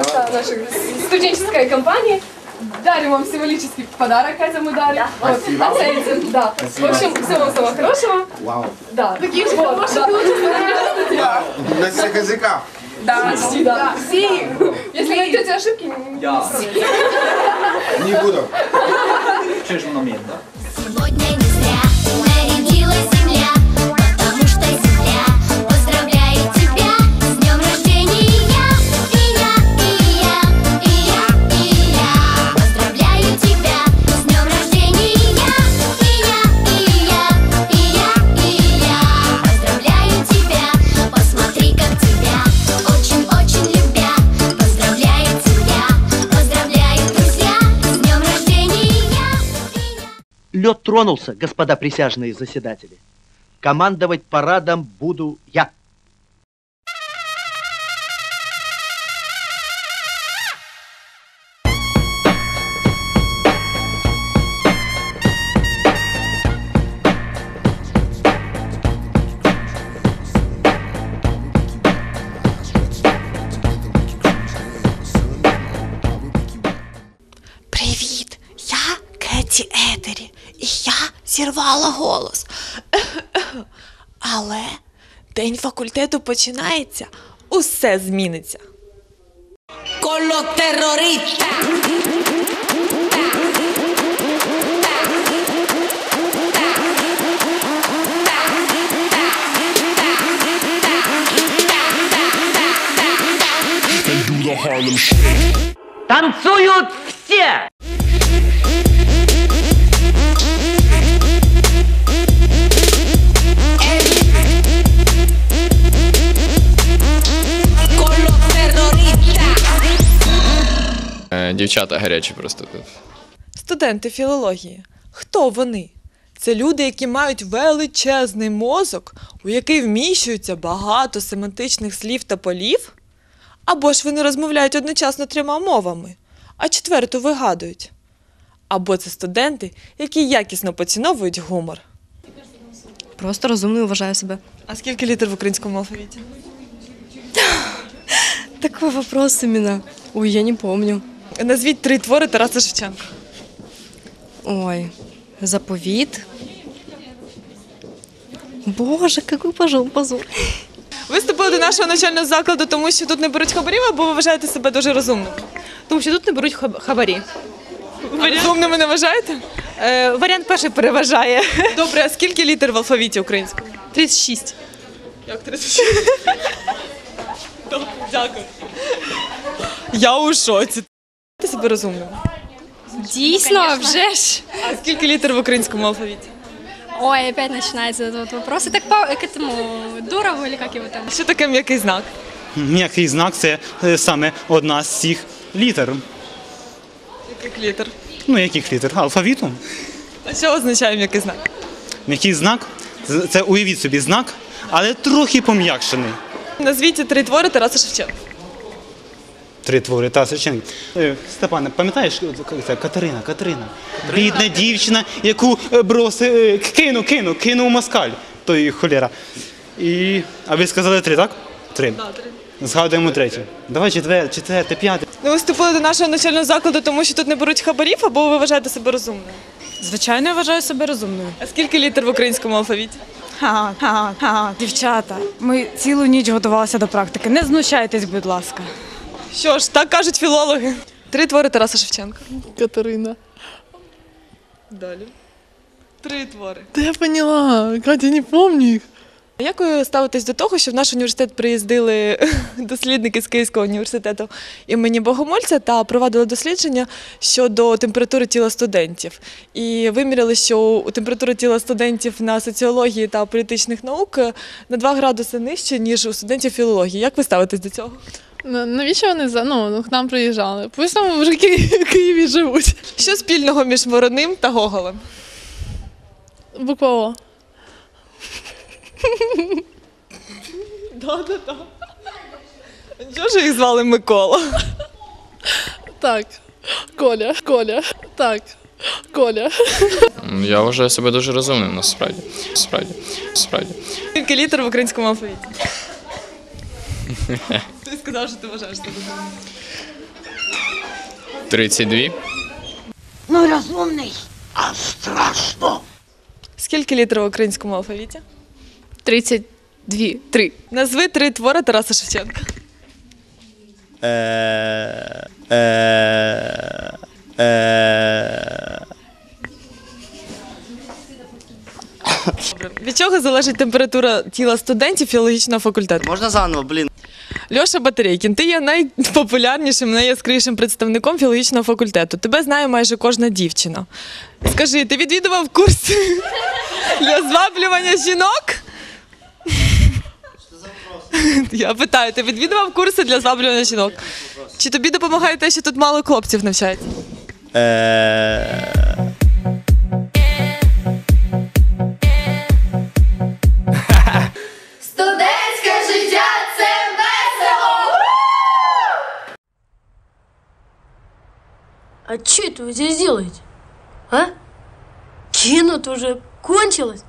лица нашей студенческой компании. Дарим вам символический подарок, Катя, мы дарим. Вот. Оцените, да. В общем, всего вам самого хорошего. Вау. Да. Таких же вот, да. На всех языках. Да, почти, да. Си. Если найдете ошибки, не исправляйте. Не буду. Ще ж Лед тронулся, господа присяжные заседатели. Командовать парадом буду я. Привіт! Я Кеті Етері, і я Зірвала голос. Але день факультету починається, усе зміниться. con los terroristas. Танцуют все! Дівчата гарячі просто тут. Студенти філології. Хто вони? Це люди, які мають величезний мозок, у який вміщується багато семантичних слів та полів? Або ж вони розмовляють одночасно трьома мовами, а четверту вигадують. Або це студенти, які якісно поціновують гумор. Просто розумною вважаю себе. А скільки літер в українському алфавіті? Такой вопрос именно. Ой, я не помню. Назвіть три твори Тараса Шевченка. Ой, заповіт. Боже, пожил позор. Ви вступили до нашого навчального закладу, тому що тут не беруть хабарів, або ви вважаєте себе дуже розумним? Тому що тут не беруть хаб- хабарі. Розумними не вважаєте? Е, варіант перший переважає. Добре, а скільки літер в алфавіті українському? 36. Як 36? Добре, дякую. Я у шоці. Ти себе розумним. Дійсно, вже ж. А скільки літер в українському алфавіті? Ой, опять начинается этот вот вопрос. Это к, Пау- к этому Дурову или как его там? Що таке м'який знак? М'який знак це е, саме одна з цих літер. Яких літер? Ну, яких літер? Алфавіту. А що означає м'який знак? М'який знак це- це уявіть собі знак, але трохи пом'якшений. Назвіть три твори Тараса Шевченка. Три твори Тараса Шевченка. Е, Степане, пам'ятаєш це Катерина, Катерина? Бідна дівчина, яку е, броси, е, кину, кину, кинув москаль. Той холєра. І... А ви сказали три, так? Три. Згадуємо третю. Давай четвер, четверте, п'яте. Ну, ви вступили до нашого навчального закладу, тому що тут не беруть хабарів, або ви вважаєте себе розумним? Звичайно, я вважаю себе розумною. А скільки літер в українському алфавіті? Ха, ха, ха. Дівчата, ми цілу ніч готувалися до практики. Не знущайтесь, будь ласка. Що ж, так кажуть філологи. Три твори Тараса Шевченка. Катерина. Далі. Три твори. Да я поняла. Катя, не помню их. Як ви ставитесь до того, що в наш університет приїздили дослідники з Київського університету імені Богомольця та провадили дослідження щодо температури тіла студентів? І виміряли, що температура тіла студентів на соціології та політичних наук на 2 градуси нижче, ніж у студентів філології. Як ви ставитесь до цього? Навіщо вони за ну, к нам приїжджали? Пусть там вже в Ки- Києві живуть. Що спільного між Вороним та Гоголем? Буква О. Да-да-да. Чого ж їх звали Микола? Так. Коля, Коля. Так. Коля. Я вважаю себе дуже розумним насправді. Насправді. Насправді. Скільки літер в українському алфавіті? Сказав, що ти вважаєш себе. 32. Ну, розумний. А страшно. Скільки літер в українському алфавіті? 32. Три. Назви три твори Тараса Шевченка. Е, е, е. Від чого залежить температура тіла студентів філологічного факультету? Можна заново, блін. Льоша Батарейкін, ти є найпопулярнішим, найяскравішим представником філологічного факультету. Тебе знає майже кожна дівчина. Скажи, ти відвідував курс для зваблювання жінок? Я питаю, ти відвідував курси для зваблювання жінок? Чи тобі допомагає те, що тут мало хлопців навчається? А что это вы здесь делаете? А? Кино-то уже кончилось.